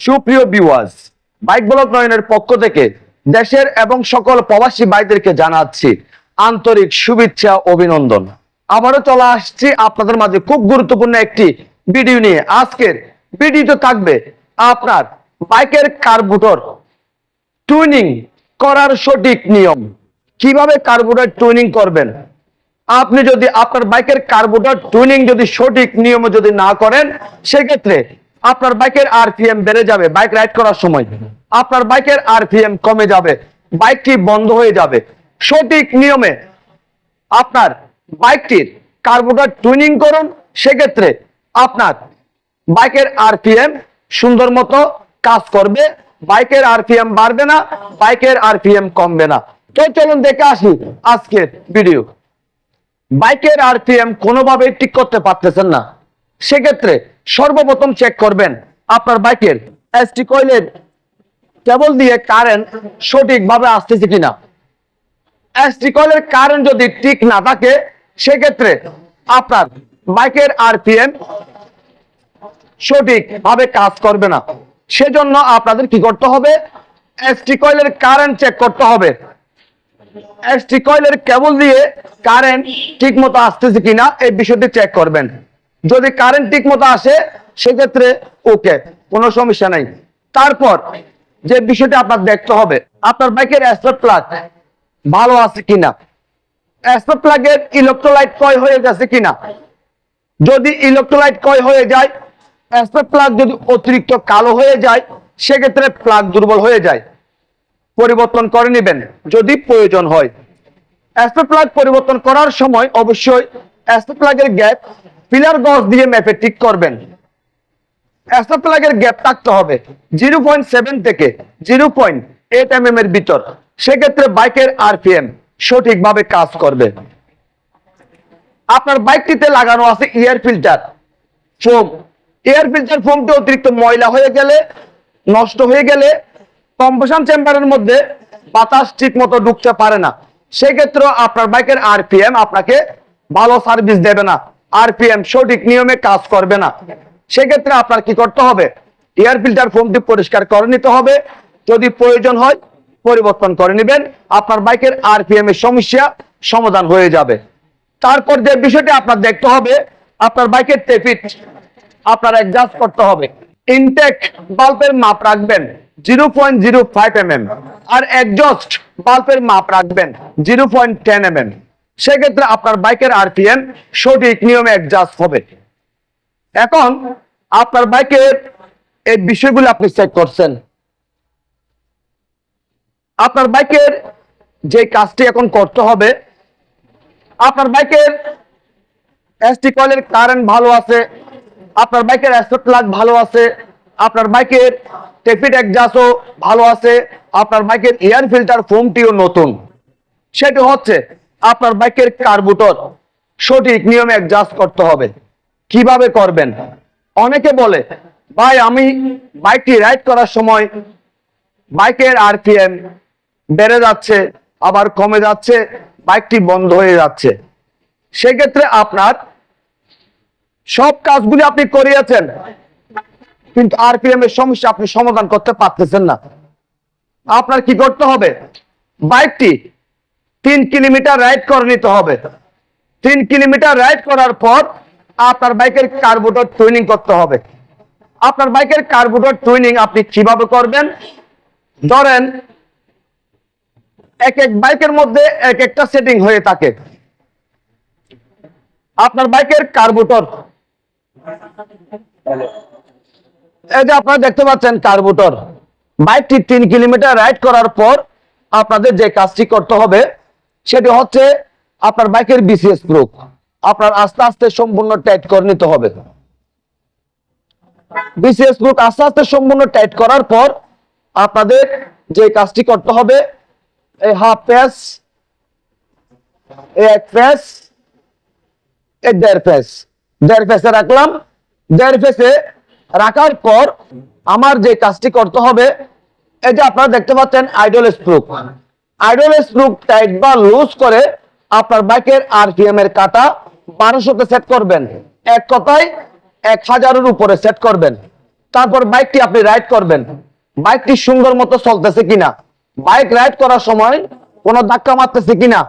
সুপ্রিয় viewers bike block নয়নের পক্ষ থেকে দেশের এবং সকল প্রবাসী ভাইদেরকে জানাচ্ছি আন্তরিক শুভেচ্ছা, অভিনন্দন। আবারও চলে আসছি আপনাদের মাঝে খুব গুরুত্বপূর্ণ একটি ভিডিও নিয়ে। আজকের ভিডিওতে থাকবে আপনার বাইকের কার্বুটর টুইনিং করার সঠিক নিয়ম। কীভাবে কার্বুটার টুইনিং করবেন? আপনি যদি আপনার বাইকের কার্বুটার টুইনিং যদি সঠিক নিয়মে যদি না করেন, সেক্ষেত্রে আপনার বাইকের আরপিএম বেড়ে যাবে, বাইক রাইড করার সময়। আপনার বাইকের আরপিএম কমে যাবে, বাইকটি বন্ধ হয়ে যাবে। সঠিক নিয়মে আপনার বাইকটির কার্বুটার টুইনিং করুন, সেক্ষেত্রে আপনার বাইকের আরপিএম সুন্দর মতো কাজ করবে। বাইকের আরপিএম বাড়বে না, বাইকের আরপিএম কমবে না। তো চলুন দেখে আসি আজকের ভিডিও বাইকের আরপিএম কোনোভাবে ঠিক করতে পারতেছেন না। সেক্ষেত্রে সর্বপ্রথম চেক করবেন আপনার বাইকের এসটি কয়েলের কেবল দিয়ে কারেন্ট সঠিকভাবে আসতেছে কিনা। এসটি কয়েলের কারেন্ট যদি ঠিক না থাকে, সেক্ষেত্রে আপনার বাইকের আরপিএম সঠিকভাবে কাজ করবে না। সেজন্য আপনাদের কি করতে হবে? এসটি কয়েলের কারেন্ট চেক করতে হবে। এসটি কয়েলের কেবল দিয়ে কারেন্ট ঠিক মতো আসতেছে কিনা, এই বিষয়টি চেক করবেন। যদি কারেন্ট ঠিক মতো আসে, সেক্ষেত্রে ওকে কোনো সমস্যা নাই। তারপর যে বিষয়টি আপনার দেখতে হবে, আপনার বাইকের অ্যাসপেট প্লাগ ভালো আছে কিনা? অ্যাসপেট প্লাগের ইলেকট্রোলাইট ক্ষয় হয়ে গেছে কিনা? যদি ইলেকট্রোলাইট ক্ষয় হয়ে যায় অ্যাসপেট প্লাগ যদি অতিরিক্ত কালো হয়ে যায়, সেক্ষেত্রে প্লাগ দুর্বল হয়ে যায়। পরিবর্তন করে নেবেন, যদি প্রয়োজন হয়। অ্যাসপেট প্লাগ পরিবর্তন করার সময় অবশ্যই অ্যাসপেট প্লাগের গ্যাপ পিলার গজ দিয়ে ম্যাপে ঠিক করবেন। প্লাগের গ্যাপ থাকতে হবে। জিরো পয়েন্ট সেভেন থেকে জিরো পয়েন্ট এইট এম এর ভিতর। সেক্ষেত্রে বাইকের আরপিএম সঠিকভাবে কাজ করবে। আপনার বাইকটিতে লাগানো আছে air filter. Foam. Air filter ফোমটি অতিরিক্ত ময়লা হয়ে গেলে, নষ্ট হয়ে গেলে কম্পোশন চেম্বারের মধ্যে বাতাস ঠিক মতো ঢুকতে পারে না। সেক্ষেত্রে আপনার বাইকের আরপিএম আপনাকে ভালো সার্ভিস দেবে না। আরপিএম সঠিক নিয়মে কাজ করবে না। সেক্ষেত্রে আপনার কি করতে হবে? এয়ার ফিল্টার ফোমটি পরিষ্কার করে নিতে হবে। যদি প্রয়োজন হয়, পরিবর্তন করে নেবেন। আপনার বাইকের আরপিএম এর সমস্যা সমাধান হয়ে যাবে। তারপর যে বিষয়টি আপনার দেখতে হবে, আপনার বাইকের টেপিট আপনার অ্যাডজাস্ট করতে হবে। ইনটেক বাল্বের মাপ রাখবেন zero point zero five M আর একজস্ট বাল্বের মাপ রাখবেন জিরো পয়েন্ট টেন এম সেক্ষেত্রে আপনার বাইকের আরপিএম সঠিক নিয়মে অ্যাডজাস্ট হবে। এখন আপনার বাইকের এই বিষয়গুলো আপনি চেক করছেন। আপনার বাইকের যে কাজটি এখন করতে হবে, আপনার বাইকের এসটি কয়েলের কারেন্ট ভালো আছে, আপনার বাইকের অ্যাসপেক্ট লাগ ভালো আছে, আপনার বাইকের টেপিট একজাসও ভালো আছে, আপনার বাইকের এয়ার ফিল্টার ফোমটিও নতুন। সেটি হচ্ছে আপনার বাইকের কার্বুটর সঠিক নিয়মে অ্যাডজাস্ট করতে হবে। কীভাবে করবেন? অনেকে বলে, ভাই, আমি বাইকটি রাইড করার সময় বাইকের আরপিএম বেড়ে যাচ্ছে, আবার কমে যাচ্ছে, বাইকটি বন্ধ হয়ে যাচ্ছে। সেক্ষেত্রে আপনার সব কাজগুলি আপনি করিয়েছেন, কিন্তু আরপিএম এর সমস্যা আপনি সমাধান করতে পারতেছেন না। আপনার কি করতে হবে? বাইকটি তিন কিলোমিটার রাইড করে নিতে হবে। তিন কিলোমিটার রাইড করার পর আপনার বাইকের কার্বোটার টুইনিং করতে হবে। আপনার বাইকের কার্বোটার টুইনিং আপনি কীভাবে করবেন? ধরেন, এক এক বাইকের মধ্যে এক একটা সেটিং হয়ে থাকে। আপনার বাইকের কার্বোটর এই যে আপনারা দেখতে পাচ্ছেন কার্বোটর বাইকটি তিন কিলোমিটার রাইড করার পর আপনাদের যে কাজটি করতে হবে সেটি হচ্ছে আপনার বাইকের বিসিএস প্রুফ আপনার আস্তে আস্তে সম্পূর্ণ টাইট করে নিতে হবে। বিসিএস প্রুফ আস্তে আস্তে সম্পূর্ণ টাইট করার পর আপনাদের যে কাজটি করতে হবে, এই হাফ প্যাস এক প্যাস এই দেড় ফেস দেড় ফেসে রাখলাম। দেড় ফেসে রাখার পর আমার যে কাজটি করতে হবে এই যে আপনারা দেখতে পাচ্ছেন আইডল স্প্রুক আইডল স্প্রুক টাইট বা লুজ করে আপনার বাইকের আরপিএম এর কাটা বারোশোতে সেট করবেন। এক কথায় এক হাজারের উপরে সেট করবেন। তারপর বাইকটি আপনি রাইড করবেন। বাইকটি সুন্দর মতো চলতেছে কিনা? বাইক রাইড করার সময় কোনো ধাক্কা মারতেছে কিনা?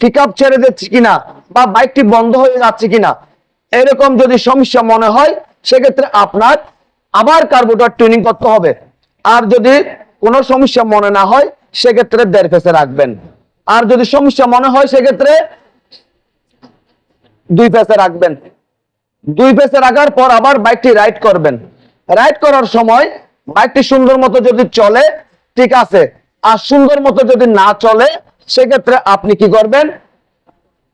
পিক আপ ছেড়ে দিচ্ছে কিনা? বা বাইকটি বন্ধ হয়ে যাচ্ছে কিনা? এরকম যদি সমস্যা মনে হয়, সেক্ষেত্রে আপনার আবার কার্বোটার ট্রেনিং করতে হবে। আর যদি কোনো সমস্যা মনে না হয় সেক্ষেত্রে দেড় ফেসে রাখবেন। আর যদি সমস্যা মনে হয়, সেক্ষেত্রে দুই ফেসে রাখবেন। দুই পেসে রাখার পর আবার বাইকটি রাইড করবেন। রাইড করার সময় বাইকটি সুন্দর মতো যদি চলে, ঠিক আছে। আর সুন্দর মতো যদি না চলে, সেক্ষেত্রে আপনি কি করবেন?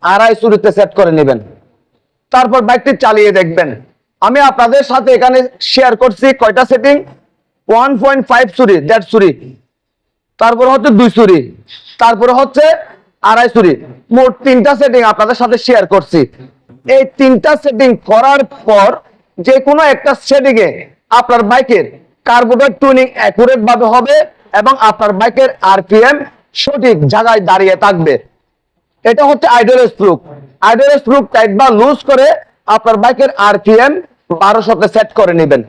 আড়াই চুরিতে সেট করে নেবেন। তারপর বাইকটি চালিয়ে দেখবেন। আমি আপনাদের সাথে এখানে শেয়ার করছি কয়টা সেটিং ওয়ান পয়েন্ট ফাইভ চুরি দেড় চুরি তারপরে হচ্ছে দুই চুরি, তারপরে হচ্ছে আড়াই চুরি। মোট তিনটা সেটিং আপনাদের সাথে শেয়ার করছি। এই তিনটা সেটিং করার পর যে কোনো একটা সেটিং এ আপনার বাইকের কার্বোরেটর টুনিং অ্যাকুরেট ভাবে হবে এবং আপনার বাইকের আরপিএম সঠিক জায়গায় দাঁড়িয়ে থাকবে। এটা হচ্ছে আইডলেস প্রুফ আইডলেস প্রুফ টাইট বা লুজ করে আপনার বাইকের আরপিএম বারোশোতে সেট করে নেবেন।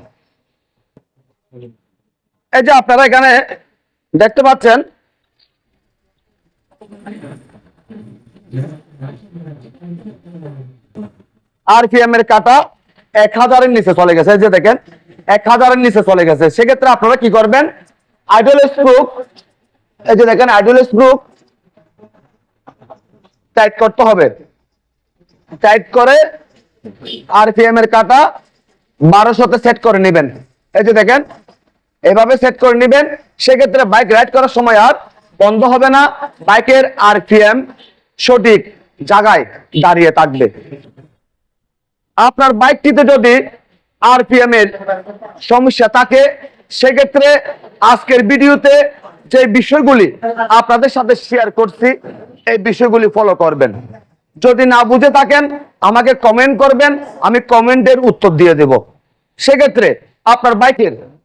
এই যে আপনারা এখানে দেখতে পাচ্ছেন? আরপিএম এর কাটা এক হাজারের নিচে চলে গেছে যে দেখেন, এক হাজারের নিচে চলে গেছে। সেক্ষেত্রে আপনারা কি করবেন? আইডলেস প্রুফ এই যে দেখেন আইডলেস প্রুফ টাইট করতে হবে। টাইট করে আরপিএম এর কাটা বারোশোতে সেট করে নেবেন। এই যে দেখেন এভাবে সেট করে নেবেন। সেক্ষেত্রে বাইক রাইড করার সময় আর বন্ধ হবে না। বাইকের আর আরপিএম সঠিক জায়গায় দাঁড়িয়ে থাকবে। আপনার বাইকটিতে যদি আরপিএম এর সমস্যা থাকে, সেক্ষেত্রে আজকের ভিডিওতে যে বিষয়গুলি আপনাদের সাথে শেয়ার করছি, এই বিষয়গুলি ফলো করবেন। যদি না বুঝে থাকেন, আমাকে কমেন্ট করবেন, আমি কমেন্টের উত্তর দিয়ে দেব। সেক্ষেত্রে আপনার বাইকের